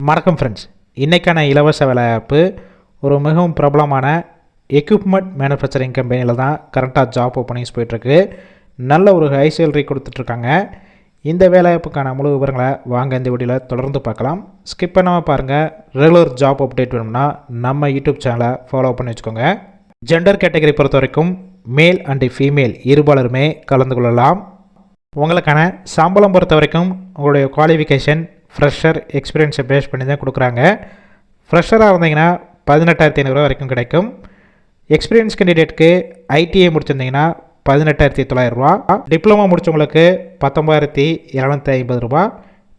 வணக்கம் ஃப்ரெண்ட்ஸ் இன்றைக்கான இலவச வேலைவாய்ப்பு ஒரு மிகவும் பிரபலமான எக்யூப்மெண்ட் மேனுஃபேக்சரிங் கம்பெனியில் தான் கரண்ட்டாக ஜாப் ஓப்பனிங்ஸ் போயிட்டுருக்கு. நல்ல ஒரு ஹை சேலரி கொடுத்துட்ருக்காங்க இந்த வேலைவாய்ப்புக்கான முழு விவரங்களை வாங்க இந்த வீடியோவில் தொடர்ந்து பார்க்கலாம். ஸ்கிப் பண்ணாமல் பாருங்கள் ரெகுலர் ஜாப் அப்டேட் வேணும்னா நம்ம யூடியூப் சேனலை ஃபாலோ பண்ணி வச்சுக்கோங்க. ஜெண்டர் கேட்டகரி பொறுத்த வரைக்கும் மேல் அண்டு ஃபீமேல் இருபாலருமே கலந்து கொள்ளலாம். உங்களுக்கான சம்பளம் பொறுத்த வரைக்கும் உங்களுடைய குவாலிஃபிகேஷன் ஃப்ரெஷர் எக்ஸ்பீரியன்ஸை பேஸ் பண்ணி தான் கொடுக்குறாங்க. ஃப்ரெஷராக இருந்தீங்கன்னா பதினெட்டாயிரத்தி ஐநூறுரூவா வரைக்கும் கிடைக்கும். எக்ஸ்பீரியன்ஸ் கேண்டிடேட்க்கு ஐடிஐ முடிச்சிருந்தீங்கன்னா பதினெட்டாயிரத்தி தொள்ளாயிரரூவா டிப்ளமோ முடித்தவங்களுக்கு பத்தொம்பதாயிரத்தி இரநூத்தி ஐம்பது ரூபா.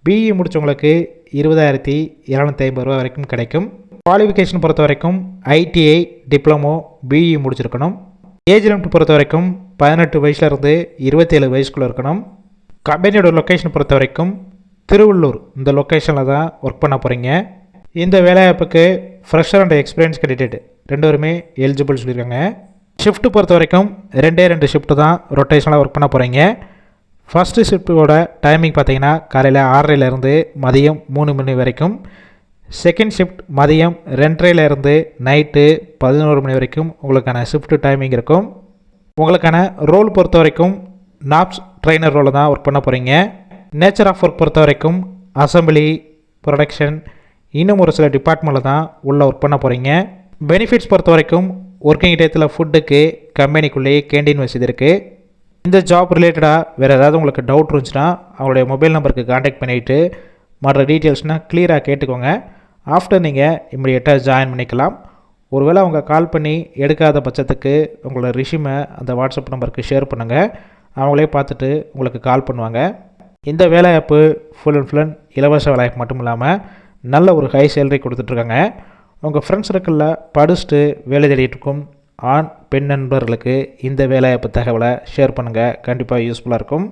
பிஇ முடித்தவங்களுக்கு இருபதாயிரத்தி இரநூத்தி ஐம்பது ரூபா வரைக்கும் கிடைக்கும். குவாலிஃபிகேஷன் பொறுத்த வரைக்கும் ஐடிஐ டிப்ளமோ பிஇ முடிச்சிருக்கணும். ஏஜ் லிமிட் பொறுத்த வரைக்கும் பதினெட்டு வயசுலேருந்து இருபத்தேழு வயசுக்குள்ளே இருக்கணும். கம்பெனியோட லொக்கேஷன் பொறுத்த வரைக்கும் திருவள்ளூர் இந்த லொக்கேஷனில் தான் ஒர்க் பண்ண போகிறீங்க இந்த வேலைவாய்ப்புக்கு ஃப்ரெஷர் அண்ட் எக்ஸ்பீரியன்ஸ் கேண்டிடேட் ரெண்டு பேருமே எலிஜிபிள் சொல்லியிருக்காங்க. ஷிஃப்ட் பொறுத்த வரைக்கும் ரெண்டே ரெண்டு ஷிஃப்ட்டு தான் ரொட்டேஷனில் ஒர்க் பண்ண போகிறீங்க ஃபஸ்ட்டு ஷிஃப்ட்டோட டைமிங் பார்த்தீங்கன்னா காலையில் ஆறரைலேருந்து மதியம் மூணு மணி வரைக்கும். செகண்ட் ஷிஃப்ட் மதியம் ரெண்டரைலேருந்து நைட்டு பதினோரு மணி வரைக்கும் உங்களுக்கான ஷிஃப்ட் டைமிங் இருக்கும். உங்களுக்கான ரோல் பொறுத்த வரைக்கும் நாப்ஸ் ட்ரைனர் ரோலில் தான் ஒர்க் பண்ண போகிறீங்க நேச்சர் ஆஃப் ஒர்க் பொறுத்த வரைக்கும் அசம்பிளி ப்ரொடக்ஷன் இன்னும் ஒரு சில டிபார்ட்மெண்ட்டில் தான் உள்ளே ஒர்க் பண்ண போகிறீங்க பெனிஃபிட்ஸ் பொறுத்த வரைக்கும் ஒர்க்கிங் டயத்தில் ஃபுட்டுக்கு கம்பெனிக்குள்ளேயே கேண்டீன் வசதி இருக்குது இந்த ஜாப் ரிலேட்டடாக வேறு ஏதாவது உங்களுக்கு டவுட் இருந்துச்சுன்னா அவங்களுடைய மொபைல் நம்பருக்கு காண்டாக்ட் பண்ணிவிட்டு மற்ற டீட்டெயில்ஸ்னால் க்ளியராக கேட்டுக்கோங்க. ஆஃப்டர் நீங்கள் இம்மிடியேட்டாக ஜாயின் பண்ணிக்கலாம். ஒருவேளை அவங்க கால் பண்ணி எடுக்காத பட்சத்துக்கு உங்களோட ரிஷ்யூமை அந்த வாட்ஸ்அப் நம்பருக்கு ஷேர் பண்ணுங்கள் அவங்களே பார்த்துட்டு உங்களுக்கு கால் பண்ணுவாங்க. இந்த வேலைவாய்ப்பு ஃபுல் அண்ட் ஃபுல் இலவச வேலைவாய்ப்பு மட்டும் இல்லாமல் நல்ல ஒரு ஹை சேலரி கொடுத்துட்ருக்காங்க. உங்கள் ஃப்ரெண்ட்ஸ் சர்க்கிளில் படிச்சுட்டு வேலை தேடிட்டு இருக்கும் ஆண் பெண் நண்பர்களுக்கு இந்த வேலைவாய்ப்பு தகவலை ஷேர் பண்ணுங்கள் கண்டிப்பாக யூஸ்ஃபுல்லாக இருக்கும்.